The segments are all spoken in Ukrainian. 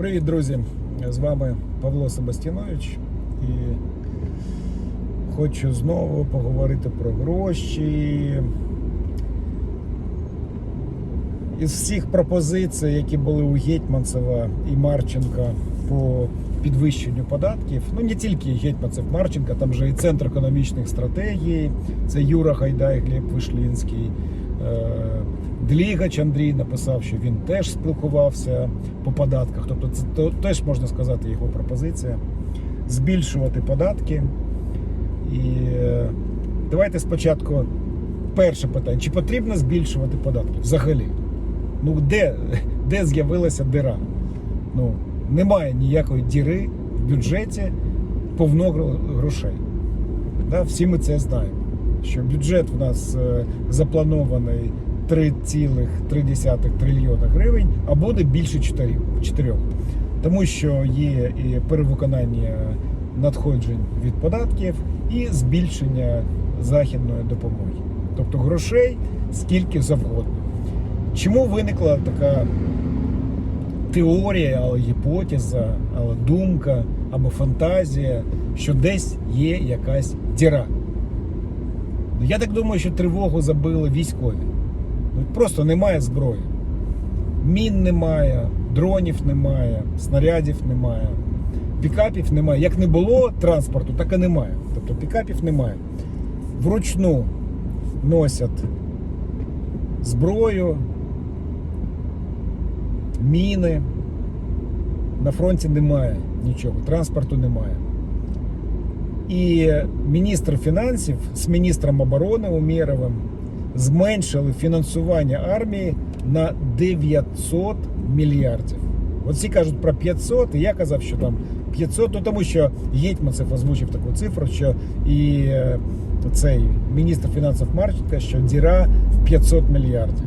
Привіт, друзі! З вами Павло Себастінович і хочу знову поговорити про гроші. Із всіх пропозицій, які були у Гетьманцева і Марченка по підвищенню податків, ну не тільки Гетьманцев Марченка, там же і Центр економічних стратегій, це Юра Гайдай, Глеб Вишлінський. Длігач Андрій написав, що він теж спілкувався по податках. Тобто, це теж можна сказати його пропозиція. Збільшувати податки. І е, давайте спочатку перше питання: чи потрібно збільшувати податки взагалі? Ну, де, де з'явилася дира? Ну, немає ніякої діри в бюджеті повно грошей. Да, всі ми це знаємо. Що бюджет в нас е, запланований 3,3 трильйона гривень, а буде більше 4, 4. Тому що є і перевиконання надходжень від податків, і збільшення західної допомоги. Тобто грошей скільки завгодно. Чому виникла така теорія, або гіпотеза, або думка, або фантазія, що десь є якась діра? Ну, Я так думаю, що тривогу забили військові. Просто немає зброї. Мін немає, дронів немає, снарядів немає, пікапів немає. Як не було транспорту, так і немає. Тобто пікапів немає. Вручну носять зброю, міни. На фронті немає нічого, транспорту немає. І міністр фінансів з міністром оборони Умєровим зменшили фінансування армії на 900 мільярдів. От всі кажуть про 500, і я казав, що там 500, ну тому що Гетьманцев озвучив таку цифру, що і е, цей міністр фінансів Марченка, що діра в 500 мільярдів.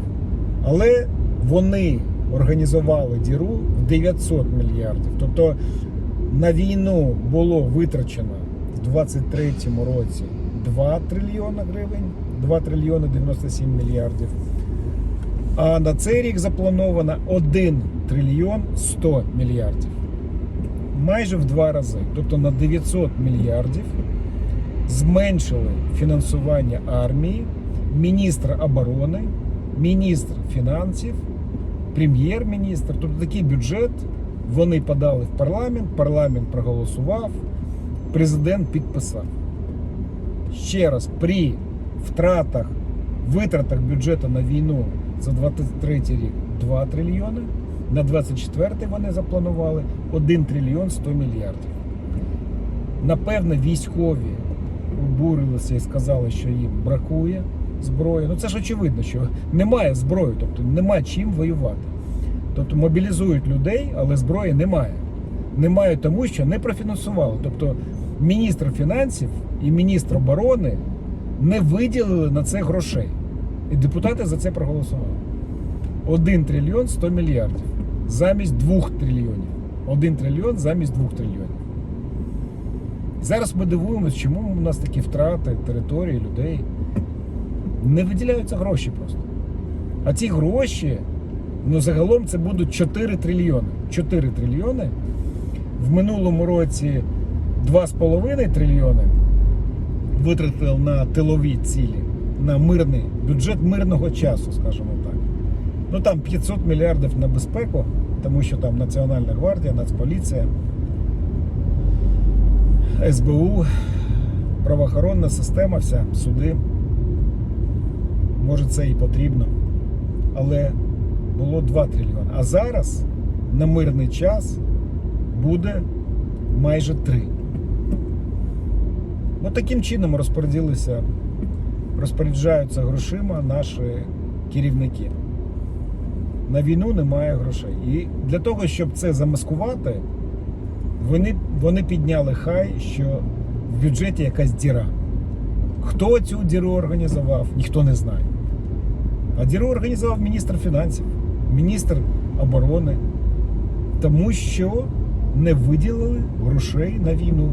Але вони організували діру в 900 мільярдів. Тобто на війну було витрачено в 23-му році 2 трильйона гривень, 2 трильйони 97 мільярдів. А на цей рік заплановано 1 трильйон 100 мільярдів. Майже в два рази. Тобто на 900 мільярдів зменшили фінансування армії, міністр оборони, міністр фінансів, прем'єр-міністр. Тобто такий бюджет вони подали в парламент, парламент проголосував, президент підписав. Ще раз, при втратах, витратах бюджету на війну за 23 рік 2 трильйони, на 24 вони запланували 1 трильйон 100 мільярдів. Напевно, військові обурилися і сказали, що їм бракує зброї. Ну це ж очевидно, що немає зброї, тобто немає чим воювати. Тобто мобілізують людей, але зброї немає. Немає тому, що не профінансували. Тобто міністр фінансів і міністр оборони не виділили на це грошей. І депутати за це проголосували. 1 трильйон 100 мільярдів замість 2 трильйонів. 1 трильйон замість 2 трильйонів. Зараз ми дивуємося, чому у нас такі втрати території, людей. Не виділяються гроші просто. А ці гроші, ну загалом це будуть 4 трильйони. 4 трильйони. В минулому році 2,5 трильйони витратили на тилові цілі, на мирний бюджет мирного часу, скажімо так. Ну там 500 мільярдів на безпеку, тому що там Національна гвардія, Нацполіція, СБУ, правоохоронна система, вся, суди. Може це і потрібно. Але було 2 трильйони. А зараз на мирний час буде майже 3. Ну, таким чином розподілилися, розпоряджаються грошима наші керівники. На війну немає грошей. І для того, щоб це замаскувати, вони, вони підняли хай, що в бюджеті якась діра. Хто цю діру організував, ніхто не знає. А діру організував міністр фінансів, міністр оборони, тому що не виділили грошей на війну.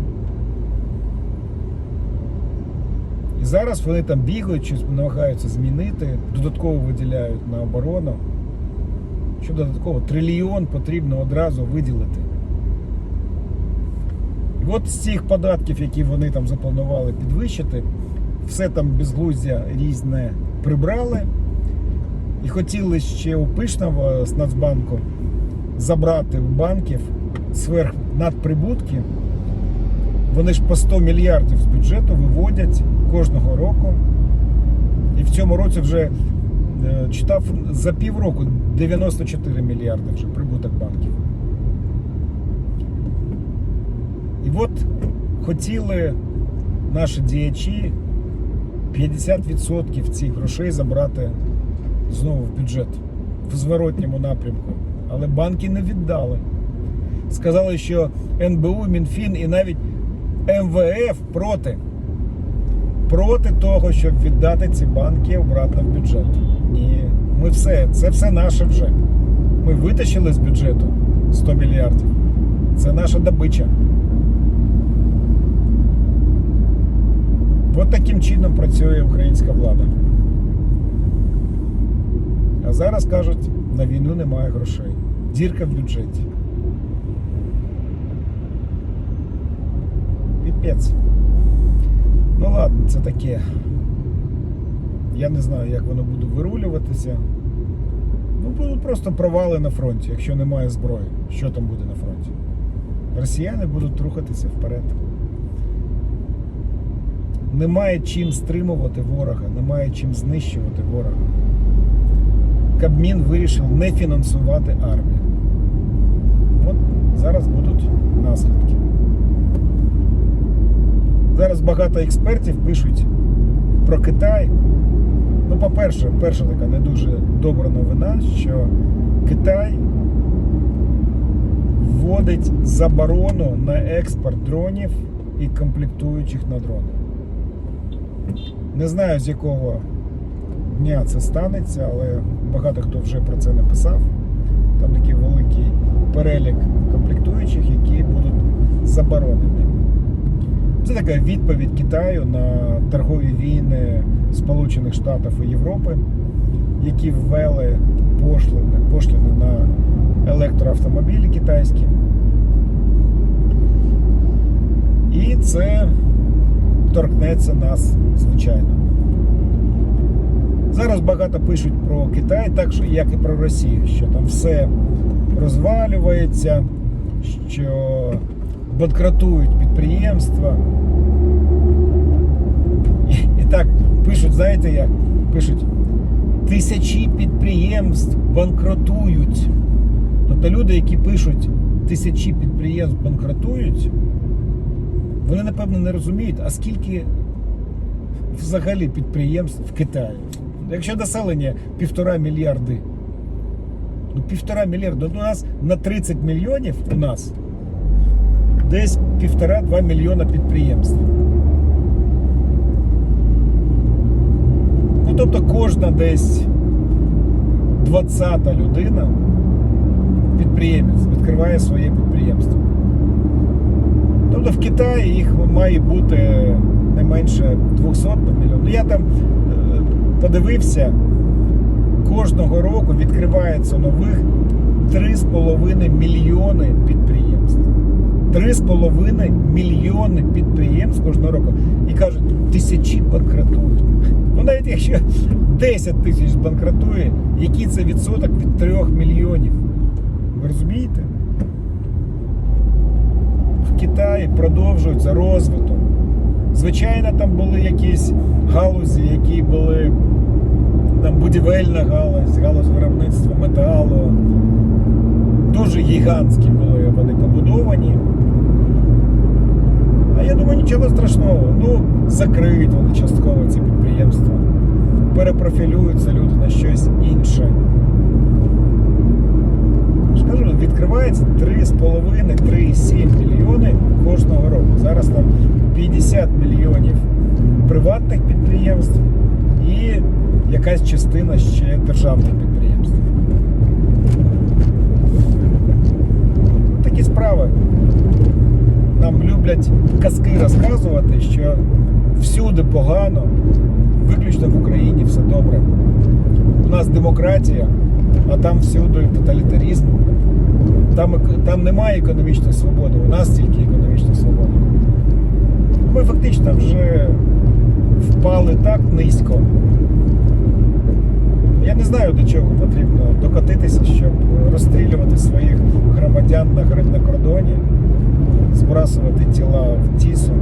І зараз вони там бігають, щось намагаються змінити, додатково виділяють на оборону. що додатково трильйон потрібно одразу виділити. І от з цих податків, які вони там запланували підвищити, все там безглуздя різне прибрали. І хотіли ще у Пишного з Нацбанку забрати в банків сверх надприбутки. Вони ж по 100 мільярдів з бюджету виводять кожного року. І в цьому році вже е, читав за півроку 94 мільярди вже прибуток банків. І от хотіли наші діячі 50% цих грошей забрати знову в бюджет в зворотньому напрямку. Але банки не віддали. Сказали, що НБУ, Мінфін і навіть МВФ проти. Проти того, щоб віддати ці банки обратно в бюджет. Ні, ми все, це все наше вже. Ми витащили з бюджету 100 мільярдів. Це наша добича. От таким чином працює українська влада. А зараз кажуть, на війну немає грошей. Дірка в бюджеті. Піпець. Це таке. Я не знаю, як воно буде вирулюватися. Ну, будуть просто провали на фронті, якщо немає зброї. Що там буде на фронті? Росіяни будуть рухатися вперед. Немає чим стримувати ворога, немає чим знищувати ворога. Кабмін вирішив не фінансувати армію. От зараз будуть наслідки. Зараз багато експертів пишуть про Китай. Ну, по-перше, перша така не дуже добра новина, що Китай вводить заборону на експорт дронів і комплектуючих на дрони. Не знаю, з якого дня це станеться, але багато хто вже про це написав. Там такий великий перелік комплектуючих, які будуть заборонені. Це така відповідь Китаю на торгові війни Сполучених Штатів і Європи, які ввели пошлини, пошлини на електроавтомобілі китайські. І це торкнеться нас, звичайно. Зараз багато пишуть про Китай, так як і про Росію, що там все розвалюється, що банкротують підприємства. І, так пишуть, знаєте як? Пишуть, тисячі підприємств банкротують. Тобто люди, які пишуть, тисячі підприємств банкротують, вони напевно не розуміють, а скільки взагалі підприємств в Китаї. Якщо населення півтора мільярди, ну півтора мільярда, ну, у нас на 30 мільйонів у нас десь півтора-два мільйона підприємств. Ну, тобто кожна десь 20 людина, підприємець, відкриває своє підприємство. Тобто в Китаї їх має бути не менше 200 мільйонів. Ну я там е, подивився, кожного року відкривається нових 3,5 мільйони підприємств. 3,5 мільйони підприємств кожного року. І кажуть, тисячі банкротують. Ну навіть якщо 10 тисяч банкротує, який це відсоток від 3 мільйонів? Ви розумієте? В Китаї продовжується розвиток. Звичайно, там були якісь галузі, які були там будівельна галузь, галузь виробництва металу. Дуже гігантські були вони побудовані. А я думаю, нічого страшного. Ну, закриють вони частково ці підприємства. Перепрофілюються люди на щось інше. кажу, відкривається 3,5-3,7 мільйони кожного року. Зараз там 50 мільйонів приватних підприємств і якась частина ще державних підприємств. Такі справи. Нам люблять казки розказувати, що всюди погано, виключно в Україні все добре. У нас демократія, а там всюди тоталітарізм. Там, там немає економічної свободи, у нас тільки економічна свобода. Ми фактично вже впали так низько. Я не знаю, до чого потрібно докотитися, щоб розстрілювати своїх громадян на, гр- на кордоні, збрасувати тіла в тісу.